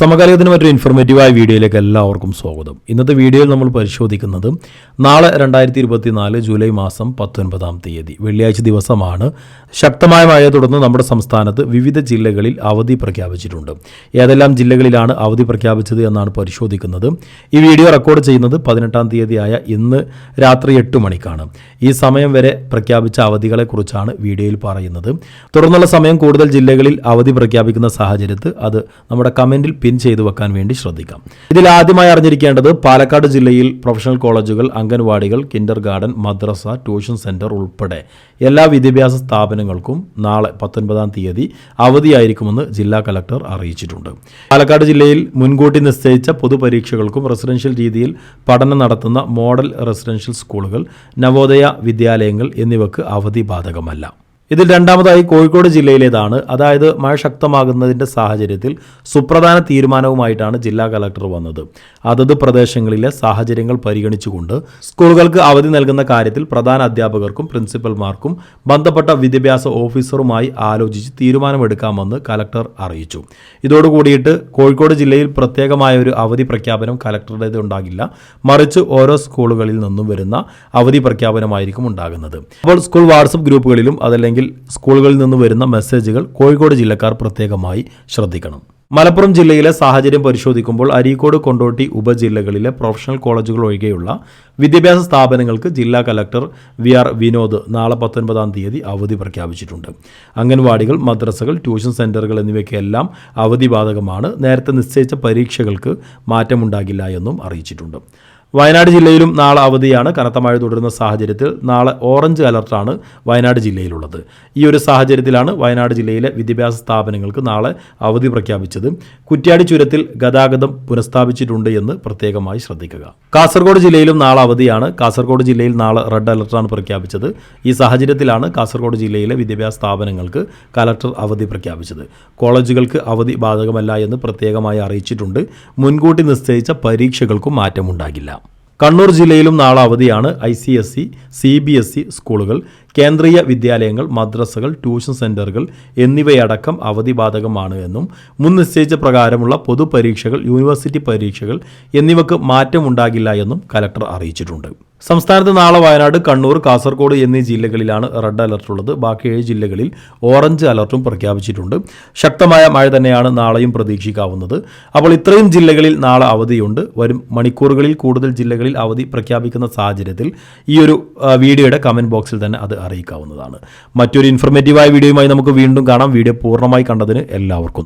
സമകാലികത്തിന് മറ്റൊരു ഇൻഫോർമേറ്റീവായ വീഡിയോയിലേക്ക് എല്ലാവർക്കും സ്വാഗതം. ഇന്നത്തെ വീഡിയോയിൽ നമ്മൾ പരിശോധിക്കുന്നത് നാളെ രണ്ടായിരത്തി ഇരുപത്തിനാല് ജൂലൈ മാസം പത്തൊൻപതാം തീയതി. വെള്ളിയാഴ്ച ദിവസമാണ്. ശക്തമായ മഴയെ തുടർന്ന് നമ്മുടെ സംസ്ഥാനത്ത് വിവിധ ജില്ലകളിൽ അവധി പ്രഖ്യാപിച്ചിട്ടുണ്ട്. ഏതെല്ലാം ജില്ലകളിലാണ് അവധി പ്രഖ്യാപിച്ചത് എന്നാണ് പരിശോധിക്കുന്നത്. ഈ വീഡിയോ റെക്കോർഡ് ചെയ്യുന്നത് പതിനെട്ടാം തീയതിയായ ഇന്ന് രാത്രി എട്ട് മണിക്കാണ്. ഈ സമയം വരെ പ്രഖ്യാപിച്ച അവധികളെക്കുറിച്ചാണ് വീഡിയോയിൽ പറയുന്നത്. തുടർന്നുള്ള സമയം കൂടുതൽ ജില്ലകളിൽ അവധി പ്രഖ്യാപിക്കുന്ന സാഹചര്യത്തിൽ അത് നമ്മുടെ കമന്റിൽ ചെയ്തു വെക്കാൻ വേണ്ടി ശ്രദ്ധിക്കാം. ഇതിൽ ആദ്യമായി അറിഞ്ഞിരിക്കേണ്ടത് പാലക്കാട് ജില്ലയിൽ പ്രൊഫഷണൽ കോളേജുകൾ അംഗൻവാടികൾ കിൻഡർ ഗാർഡൻ മദ്രസ ട്യൂഷൻ സെന്റർ ഉൾപ്പെടെ എല്ലാ വിദ്യാഭ്യാസ സ്ഥാപനങ്ങൾക്കും നാളെ പത്തൊൻപതാം തീയതി അവധിയായിരിക്കുമെന്ന് ജില്ലാ കലക്ടർ അറിയിച്ചിട്ടുണ്ട്. പാലക്കാട് ജില്ലയിൽ മുൻകൂട്ടി നിശ്ചയിച്ച പൊതുപരീക്ഷകൾക്കും റെസിഡൻഷ്യൽ രീതിയിൽ പഠനം നടത്തുന്ന മോഡൽ റെസിഡൻഷ്യൽ സ്കൂളുകൾ നവോദയ വിദ്യാലയങ്ങൾ എന്നിവക്ക് അവധി ബാധകമല്ല. ഇതിൽ രണ്ടാമതായി കോഴിക്കോട് ജില്ലയിലേതാണ്. അതായത് മഴ ശക്തമാകുന്നതിന്റെ സാഹചര്യത്തിൽ സുപ്രധാന തീരുമാനവുമായിട്ടാണ് ജില്ലാ കലക്ടർ വന്നത്. അതത് പ്രദേശങ്ങളിലെ സാഹചര്യങ്ങൾ പരിഗണിച്ചുകൊണ്ട് സ്കൂളുകൾക്ക് അവധി നൽകുന്ന കാര്യത്തിൽ പ്രധാന അധ്യാപകർക്കും പ്രിൻസിപ്പൽമാർക്കും ബന്ധപ്പെട്ട വിദ്യാഭ്യാസ ഓഫീസറുമായി ആലോചിച്ച് തീരുമാനമെടുക്കാമെന്ന് കലക്ടർ അറിയിച്ചു. ഇതോടുകൂടിയിട്ട് കോഴിക്കോട് ജില്ലയിൽ പ്രത്യേകമായ ഒരു അവധി പ്രഖ്യാപനം കലക്ടറുടേത് ഉണ്ടാകില്ല. മറിച്ച് ഓരോ സ്കൂളുകളിൽ നിന്നും വരുന്ന അവധി പ്രഖ്യാപനമായിരിക്കും ഉണ്ടാകുന്നത്. അപ്പോൾ സ്കൂൾ വാട്സപ്പ് ഗ്രൂപ്പുകളിലും അതല്ലെങ്കിൽ സ്കൂളുകളിൽ നിന്ന് വരുന്ന മെസ്സേജുകൾ കോഴിക്കോട് ജില്ലക്കാർ പ്രത്യേകമായി ശ്രദ്ധിക്കണം. മലപ്പുറം ജില്ലയിലെ സാഹചര്യം പരിശോധിക്കുമ്പോൾ അരീക്കോട് കൊണ്ടോട്ടി ഉപജില്ലകളിലെ പ്രൊഫഷണൽ കോളേജുകൾ ഒഴികെയുള്ള വിദ്യാഭ്യാസ സ്ഥാപനങ്ങൾക്ക് ജില്ലാ കലക്ടർ വി ആർ വിനോദ് നാളെ പത്തൊൻപതാം തീയതി അവധി പ്രഖ്യാപിച്ചിട്ടുണ്ട്. അംഗൻവാടികൾ മദ്രസകൾ ട്യൂഷൻ സെന്ററുകൾ എന്നിവയ്ക്കെല്ലാം അവധി ബാധകമാണ് നേരത്തെ നിശ്ചയിച്ച പരീക്ഷകൾക്ക് മാറ്റമുണ്ടാകില്ല എന്നും അറിയിച്ചിട്ടുണ്ട്. വയനാട് ജില്ലയിലും നാളെ അവധിയാണ്. കനത്ത മഴ തുടരുന്ന സാഹചര്യത്തിൽ നാളെ ഓറഞ്ച് അലർട്ടാണ് വയനാട് ജില്ലയിലുള്ളത്. ഈ ഒരു സാഹചര്യത്തിലാണ് വയനാട് ജില്ലയിലെ വിദ്യാഭ്യാസ സ്ഥാപനങ്ങൾക്ക് നാളെ അവധി പ്രഖ്യാപിച്ചത്. കുറ്റ്യാടി ചുരത്തിൽ ഗതാഗതം പുനഃസ്ഥാപിച്ചിട്ടുണ്ട് എന്ന് പ്രത്യേകമായി ശ്രദ്ധിക്കുക. കാസർഗോഡ് ജില്ലയിലും നാളെ അവധിയാണ്. കാസർഗോഡ് ജില്ലയിൽ നാളെ റെഡ് അലർട്ടാണ് പ്രഖ്യാപിച്ചത്. ഈ സാഹചര്യത്തിലാണ് കാസർഗോഡ് ജില്ലയിലെ വിദ്യാഭ്യാസ സ്ഥാപനങ്ങൾക്ക് കലക്ടർ അവധി പ്രഖ്യാപിച്ചത്. കോളേജുകൾക്ക് അവധി ബാധകമല്ല എന്ന് പ്രത്യേകമായി അറിയിച്ചിട്ടുണ്ട്. മുൻകൂട്ടി നിശ്ചയിച്ച പരീക്ഷകൾക്കും മാറ്റമുണ്ടാകില്ല. കണ്ണൂർ ജില്ലയിലും നാളെ അവധിയാണ് I C S C C B S E സ്കൂളുകൾ. കേന്ദ്രീയ വിദ്യാലയങ്ങൾ മദ്രസകൾ ട്യൂഷൻ സെന്ററുകൾ എന്നിവയടക്കം അവധി ബാധകമാണ് എന്നും മുൻ നിശ്ചയിച്ച പ്രകാരമുള്ള പൊതുപരീക്ഷകൾ യൂണിവേഴ്സിറ്റി പരീക്ഷകൾ എന്നിവക്ക് മാറ്റമുണ്ടാകില്ല എന്നും കലക്ടർ അറിയിച്ചിട്ടുണ്ട്. സംസ്ഥാനത്ത് നാളെ വയനാട് കണ്ണൂർ കാസർഗോഡ് എന്നീ ജില്ലകളിലാണ് റെഡ് അലർട്ട് ഉള്ളത്. ബാക്കി ഏഴ് ജില്ലകളിൽ ഓറഞ്ച് അലർട്ടും പ്രഖ്യാപിച്ചിട്ടുണ്ട്. ശക്തമായ മഴ തന്നെയാണ് നാളെയും പ്രതീക്ഷിക്കാവുന്നത്. അപ്പോൾ ഇത്രയും ജില്ലകളിൽ നാളെ അവധിയുണ്ട്. വരും മണിക്കൂറുകളിൽ കൂടുതൽ ജില്ലകളിൽ അവധി പ്രഖ്യാപിക്കുന്ന സാഹചര്യത്തിൽ ഈ ഒരു വീഡിയോയുടെ കമന്റ് ബോക്സിൽ തന്നെ അത് അറിയിക്കാവുന്നതാണ്. മറ്റൊരു ഇൻഫർമേറ്റീവായ വീഡിയോയുമായി നമുക്ക് വീണ്ടും കാണാം. വീഡിയോ പൂർണമായി കണ്ടതിന് എല്ലാവർക്കും